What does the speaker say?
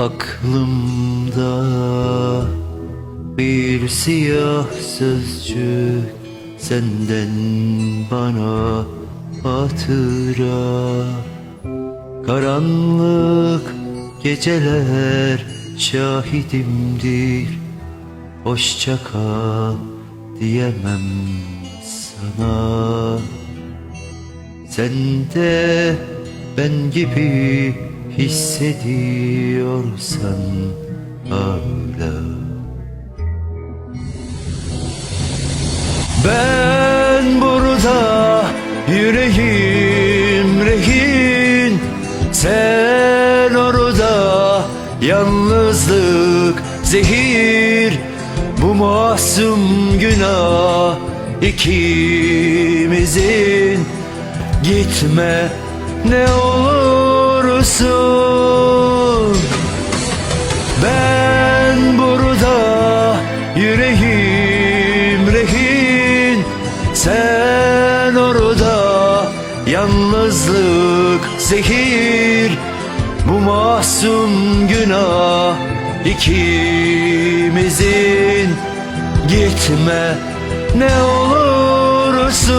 Aklımda bir siyah sözcük Senden bana hatıra. Karanlık geceler şahidimdir Hoşça kal diyemem sana. Sen de ben gibi hissediyorsan hala Ben burada yüreğim rehin. Sen orada yalnızlık zehir. Bu masum günah ikimizin. Gitme ne olursun yalnızlık zehir Bu masum günah ikimizin. Gitme ne olursun